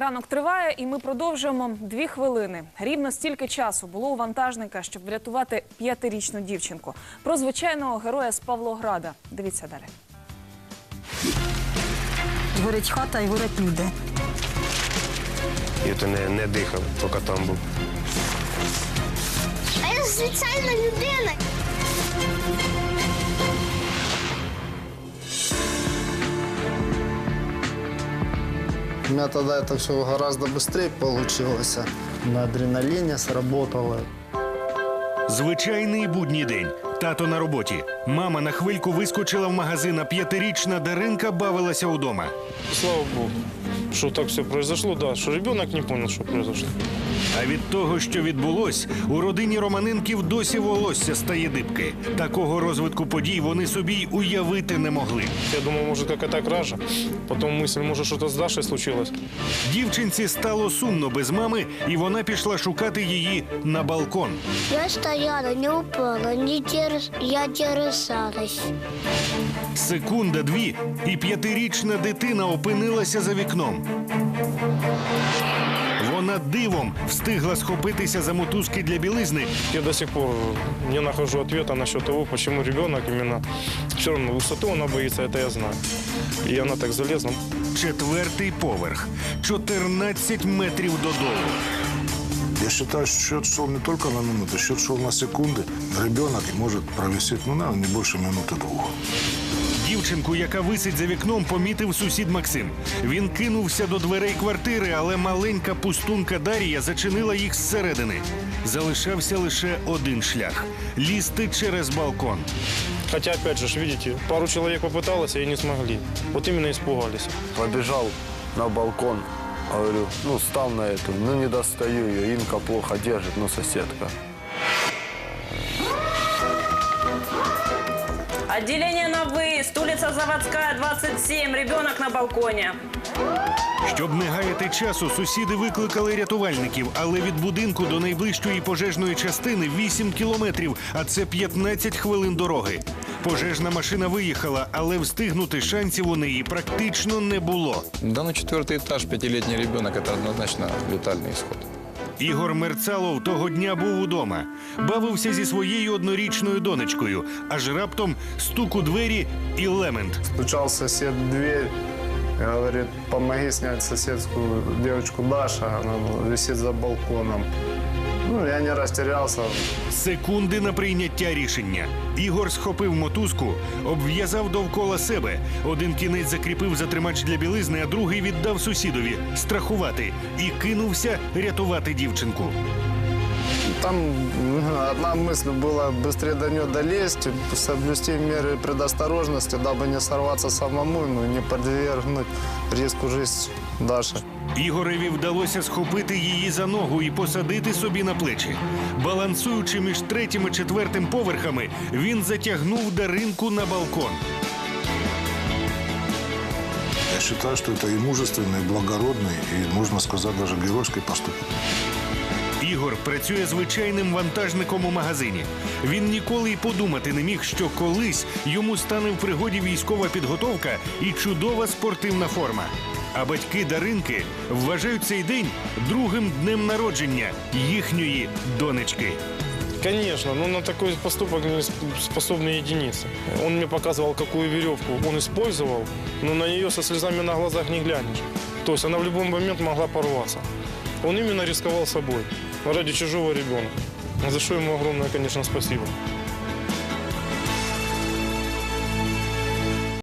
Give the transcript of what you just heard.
Ранок триває, і ми продовжуємо дві хвилини. Рівно стільки часу було у вантажника, щоб врятувати п'ятирічну дівчинку. Про звичайного героя з Павлограда. Дивіться далі. Горить хата і горять люди. І то не, не дихав, поки там був. А я звичайна людина. У меня тогда это все гораздо быстрее получилось. На адреналине сработало. Звичайний будній день. Тато на роботі. Мама на хвильку вискочила в магазин, а п'ятирічна Даринка бавилася вдома. Слава Богу, что так все произошло, да, что ребенок не понял, что произошло. А від того, що відбулось, у родині Романенків досі волосся стає дибки. Такого розвитку подій вони собі й уявити не могли. Я думал, может, какая-то кража. Потом мысль, может, что-то с Дашей случилось. Дівчинці стало сумно без мами, і вона пішла шукати її на балкон. Я стояла, не упала, не терс... я терсалась. Секунда дві, і п'ятирічна дитина опинилася за вікном. Вона дивом встигла схопитися за мотузки для білизни Я до сих пор не нахожу ответа насчет того, почему ребенок именно... Все равно высоту она боится, это я знаю. И она так залезла. Четвертий поверх, 14 метрів додолу. Я считаю, что счет шел не только на минуты, счет шел на секунды. Ребенок может провисеть, ну, наверное, не больше минуты двух. Дівчинку, яка висить за вікном, помітив сусід Максим. Він кинувся до дверей квартири, але маленька пустунка Дарія зачинила їх зсередини. Залишався лише один шлях лізти через балкон. Хотя, опять же, ж, видите, пару человек попыталось, и не смогли. Вот именно испугались. Побежал на балкон, говорю, ну, стал на эту, ну, не достаю ее, Инка плохо держит, ну, соседка. Отделение на выезд, улица Заводская, 27, ребенок на балконе. Щоб не гаяти часу, сусіди викликали рятувальників, але від будинку до найближчої пожежної частини 8 кілометрів, а це 15 хвилин дороги. Пожежна машина виїхала, але встигнути шансів у неї практично не було. Да, ну четвертый этаж, пятилетний ребенок, это однозначно летальный исход. Ігор Мерцалов того дня був удома, бавився зі своєю однорічною донечкою, аж раптом стук у двері і лемент. Стучав сусід в дверь. Говорит, помоги зняти сусідську дівчинку Даша. вона висить за балконом. Ну, я не растерялся. Секунди на прийняття рішення. Ігор схопив мотузку, обв'язав довкола себе. Один кінець закріпив затримач для білизни, а другий віддав сусідові страхувати і кинувся рятувати дівчинку. Там м, одна мысль была быстрее до нее долезть, соблюсти меры предосторожности, дабы не сорваться самому, ну и не подвергнуть риску жизнь Даши. Ігореві вдалося схопити її за ногу і посадити собі на плечі. Балансуючи між третім і четвертим поверхами, він затягнув Даринку на балкон. Я считаю, что это и мужественный, и благородный, и, можно сказать, даже геройский поступок. Ігор працює звичайним вантажником у магазині. Він ніколи й подумати не міг, що колись йому стане в пригоді військова підготовка і чудова спортивна форма. А батьки Даринки вважають цей день другим днем народження їхньої донечки. Конечно, но на такой поступок не сп- способны единицы. Он мне показывал, какую веревку он использовал, но на нее со слезами на глазах не глянешь. То есть она в любой момент могла порваться. Он именно рисковал собой ради чужого ребенка. За что ему огромное, конечно, спасибо.